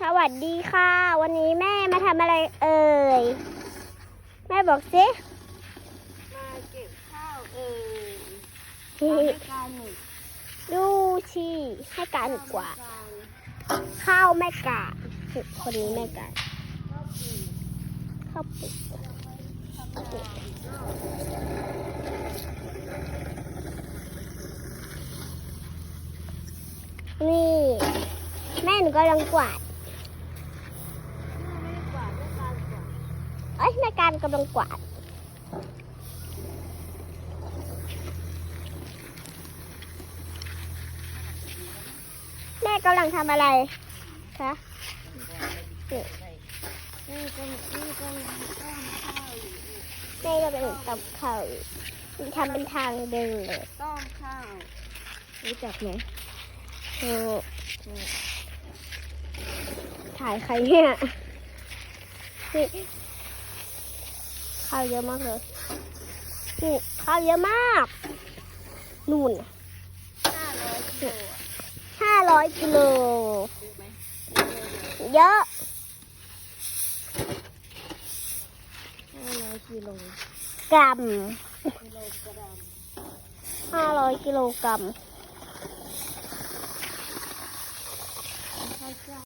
สวัสดีค่ะ วันนี้แม่มาทำอะไรเอ่ย แม่บอกสิมาเก็บข้าวเอ่ยทำให้การหนึ่งดูชีให้การดีกว่า ข้าวแม่กาคนนี้แม่กาข้าวปุกนี่ แม่หนูกำลังกวาด เอ้ยแม่การกำลังกวาดแม่กำลังทำอะไรคะนี่ก็นี่ก็ต้มข้าวแม่ก็เป็นตับข้าวทำเป็นทางเดินเลยต้มข้าวรู้จักไหมโอ้ถ่ายใครเนี่ย ข้าวเยอะมากเลยนี่ข้าวเยอะมาก นู่นห้าร้อยกิโลอะห้าร้อยกิโลดูไหมเยอะห้าร้อยกิโลกรัมกิโลกรัมห้าร้อยกิโลกรัม